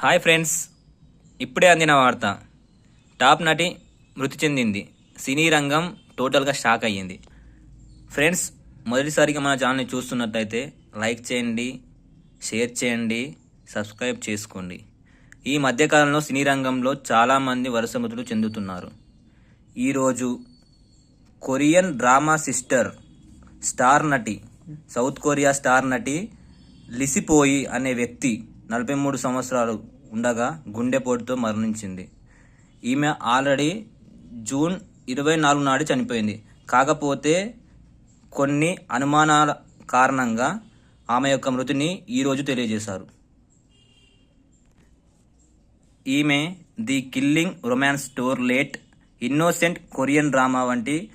Hi friends ఇప్పుడే అందిన వార్త. టాప్ నటి మృతి చెందింది. సినీ రంగం టోటల్గా షాక్ అయ్యింది. ఫ్రెండ్స్ మొదటిసారిగా మన ఛానల్ని చూస్తున్నట్టయితే లైక్ చేయండి షేర్ చేయండి సబ్స్క్రైబ్ చేసుకోండి. ఈ మధ్యకాలంలో సినీ రంగంలో చాలామంది వరుస మృతులు చెందుతున్నారు. ఈరోజు కొరియన్ డ్రామా సిస్టర్ స్టార్ నటి సౌత్ కొరియా స్టార్ నటి లిసిపోయి అనే వ్యక్తి నలభై మూడు సంవత్సరాలు ఉండగా గుండెపోటుతో మరణించింది. ఈమె ఆల్రెడీ జూన్ ఇరవై నాలుగు నాడు చనిపోయింది. కాకపోతే కొన్ని అనుమానాల కారణంగా ఆమె యొక్క మృతిని ఈరోజు తెలియజేశారు. ఈమె the killing romance store late innocent Korean drama వంటి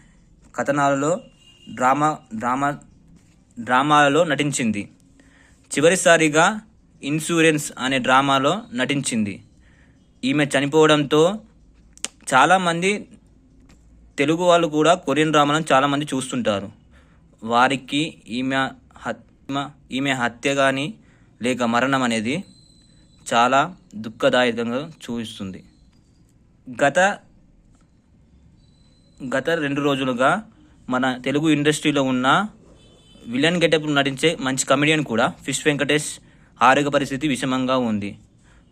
కథనాలలో డ్రామా డ్రామా డ్రామాలలో నటించింది. చివరిసారిగా ఇన్సూరెన్స్ అనే డ్రామాలో నటించింది. ఈమె చనిపోవడంతో చాలామంది తెలుగు వాళ్ళు కూడా కొరియన్ డ్రామాలను చాలామంది చూస్తుంటారు. వారికి ఈమె హత్య ఈమె హత్య కానీ లేక మరణం అనేది చాలా దుఃఖదాయకంగా చూపిస్తుంది. గత గత రెండు రోజులుగా మన తెలుగు ఇండస్ట్రీలో ఉన్న విలన్ గెటప్ నటించే మంచి కమెడియన్ కూడా ఫిష్ వెంకటేష్ ఆరోగ్య పరిస్థితి విషమంగా ఉంది.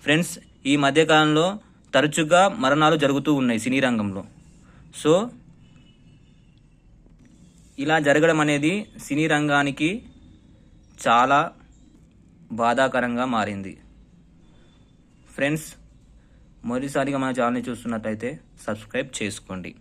ఫ్రెండ్స్ ఈ మధ్యకాలంలో తరచుగా మరణాలు జరుగుతూ ఉన్నాయి సినీ రంగంలో. సో ఇలా జరగడం అనేది సినీ రంగానికి చాలా బాధాకరంగా మారింది. ఫ్రెండ్స్ మొదటిసారిగా మన ఛానల్ని చూస్తున్నట్టయితే సబ్స్క్రైబ్ చేసుకోండి.